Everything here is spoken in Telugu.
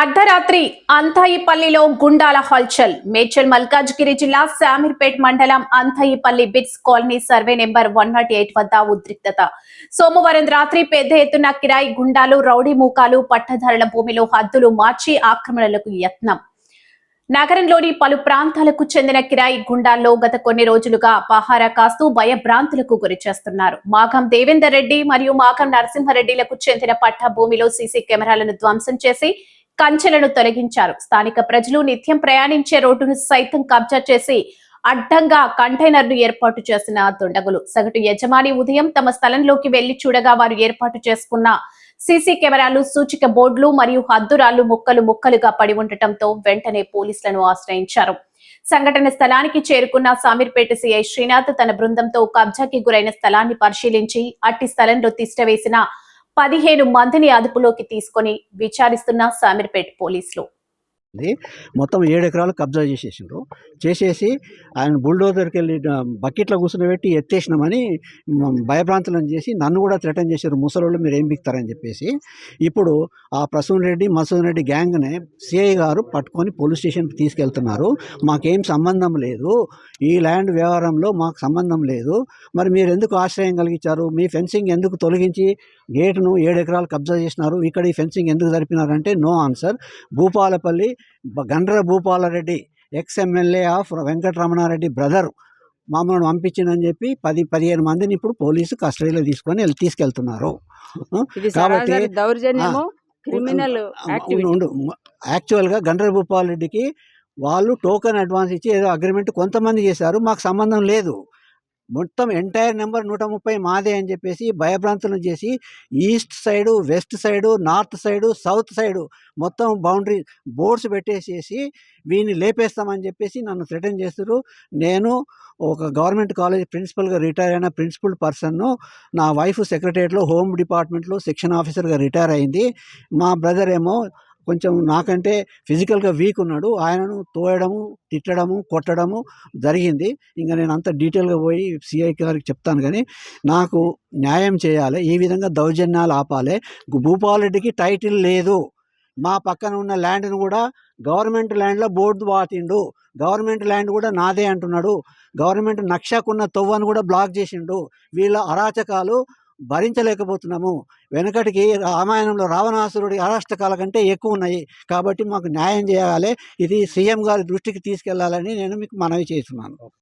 అర్ధరాత్రి అంతాయిపల్లిలో గుండాల హల్చల్. మేడ్చల్ మల్కాజ్గిరి జిల్లా శామీర్పేట్ మండలం Anthaipally BITS colony survey number one nought eight వద్ద ఉద్రిక్తత. సోమవారం రాత్రి పెద్ద ఎత్తున కిరాయి గుండాలు రౌడీ మూకాలు పట్టదారుల భూమిలో హద్దులు మార్చి ఆక్రమణలకు యత్నం. నగరంలోని పలు ప్రాంతాలకు చెందిన కిరాయి గుండాల్లో గత కొన్ని రోజులుగా పహారా కాస్తూ భయభ్రాంతులకు గురి చేస్తున్నారు. మాగం దేవేందర్ రెడ్డి మరియు మాఘం నరసింహారెడ్డిలకు చెందిన పట్ట భూమిలో సీసీ కెమెరాలను ధ్వంసం చేసి కంచెలను తొలగించారు. స్థానిక ప్రజలు నిత్యం ప్రయాణించే రోడ్డును సైతం కబ్జా చేసి అడ్డంగా కంటైనర్ను ఏర్పాటు చేసిన దుండగులు. సగటు యజమాని ఉదయం తమ స్థలంలోకి వెళ్ళి చూడగా వారు ఏర్పాటు చేసుకున్న సీసీ కెమెరాలు సూచిక బోర్డులు మరియు హద్దురాళ్ళు ముక్కలు ముక్కలుగా పడి ఉండటంతో వెంటనే పోలీసులను ఆశ్రయించారు. సంఘటన స్థలానికి చేరుకున్న సామీర్పేట సీఐ శ్రీనాథ్ తన బృందంతో కబ్జాకి గురైన స్థలాన్ని పరిశీలించి అట్టి స్థలంలో తిష్టవేసిన పదిహేను మందిని అదుపులోకి తీసుకొని విచారిస్తున్న సామీర్పేట పోలీసులు. ఉంది. మొత్తం ఏడు ఎకరాలు కబ్జా చేసేసిండ్రు. చేసేసి ఆయన బుల్డోజర్కి వెళ్ళి బకెట్లో కూర్చుని ఎత్తేసినామని భయభ్రాంతులను చేసి నన్ను కూడా థ్రెటన్ చేశారు. ముసలోళ్ళు మీరు ఏం బిక్తారని చెప్పేసి. ఇప్పుడు ఆ ప్రసూన్ రెడ్డి మసూన్ రెడ్డి గ్యాంగ్నే సిఐ గారు పట్టుకొని పోలీస్ స్టేషన్కి తీసుకెళ్తున్నారు. మాకేం సంబంధం లేదు. ఈ ల్యాండ్ వ్యవహారంలో మాకు సంబంధం లేదు. మరి మీరు ఎందుకు ఆశ్రయం కలిగించారు? మీ ఫెన్సింగ్ ఎందుకు తొలగించి గేటును ఏడు ఎకరాలు కబ్జా చేసినారు? ఇక్కడ ఈ ఫెన్సింగ్ ఎందుకు జరిపినారంటే no answer. Bhupalpally Gandra Bhupal Reddy ex MLA of Venkataramana Reddy brother మమ్మల్ని పంపించిందని చెప్పి పది పదిహేను మందిని ఇప్పుడు పోలీసు కస్టడీలో తీసుకొని వెళ్ళి తీసుకెళ్తున్నారు. కాబట్టి- దౌర్జన్యము క్రిమినల్ యాక్చువల్గా గండ్ర భూపాలరెడ్డికి వాళ్ళు టోకెన్ అడ్వాన్స్ ఇచ్చి ఏదో అగ్రిమెంట్ కొంతమంది చేశారు మాకు సంబంధం లేదు. మొత్తం ఎంటైర్ నెంబర్ నూట ముప్పై మాదే అని చెప్పేసి భయభ్రాంతులను చేసి east side west side north side south side మొత్తం బౌండరీ బోర్డ్స్ పెట్టేసేసి వీని లేపేస్తామని చెప్పేసి నన్ను థ్రెటన్ చేస్తారు నేను ఒక గవర్నమెంట్ కాలేజ్ ప్రిన్సిపల్గా రిటైర్ అయిన ప్రిన్సిపల్ పర్సన్ను నా వైఫ్ సెక్రటరియట్లో హోమ్ డిపార్ట్మెంట్లో సెక్షన్ ఆఫీసర్గా రిటైర్ అయింది. మా బ్రదర్ ఏమో కొంచెం నాకంటే ఫిజికల్గా వీక్ ఉన్నాడు. ఆయనను తోయడము తిట్టడము కొట్టడము జరిగింది. ఇంకా నేను అంత డీటెయిల్గా పోయి సిఐ గారికి చెప్తాను కానీ నాకు న్యాయం చేయాలి ఈ విధంగా దౌర్జన్యాలు ఆపాలి. భూపాలరెడ్డికి టైటిల్ లేదు. మా పక్కన ఉన్న ల్యాండ్ను కూడా గవర్నమెంట్ ల్యాండ్లో బోర్డు వాటిండు. గవర్నమెంట్ ల్యాండ్ కూడా నాదే అంటున్నాడు. గవర్నమెంట్ నక్షకున్న తొవ్వను కూడా బ్లాక్ చేసిండు. వీళ్ళ అరాచకాలు భరించలేకపోతున్నాము. వెనకటికి రామాయణంలో రావణాసురుడి అరాష్టకాల కంటే ఎక్కువ ఉన్నాయి. కాబట్టి మాకు న్యాయం చేయాలి. ఇది సీఎం గారి దృష్టికి తీసుకెళ్ళాలని నేను మీకు మనవి చేస్తున్నాను.